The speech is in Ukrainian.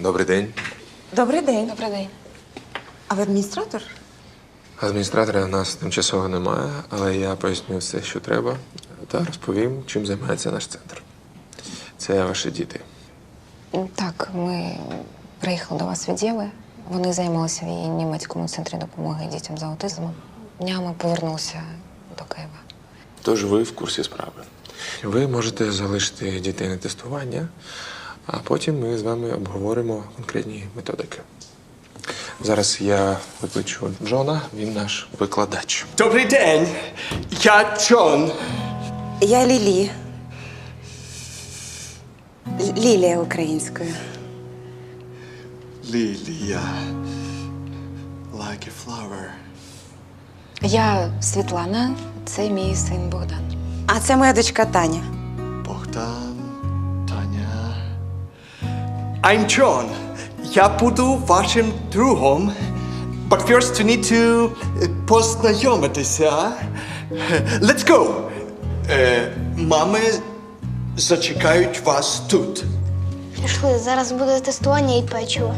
Добрий день. Добрий день. Добрий день. А ви адміністратор? Адміністратора у нас тимчасово немає, але я поясню все, що треба, та розповім, чим займається наш центр. Це ваші діти. Так, ми приїхали до вас від Єви. Вони займалися в її німецькому центрі допомоги дітям з аутизмом. Днями повернулися до Києва. Тож ви в курсі справи. Ви можете залишити дітей на тестування, а потім ми з вами обговоримо конкретні методики. Зараз я викличу Джона, він наш викладач. Добрий день. Я Джон. Я Лілі. Л- Лілія українською. Лілія. Like a flower. Я Світлана, це мій син Богдан. А це моя дочка Таня. Богдан. I'm John. Я буду вашим другом. But first you need to е, познайомитися. Let's go. Е, мами зачекають вас тут. Пішли, зараз буде тестування і печиво.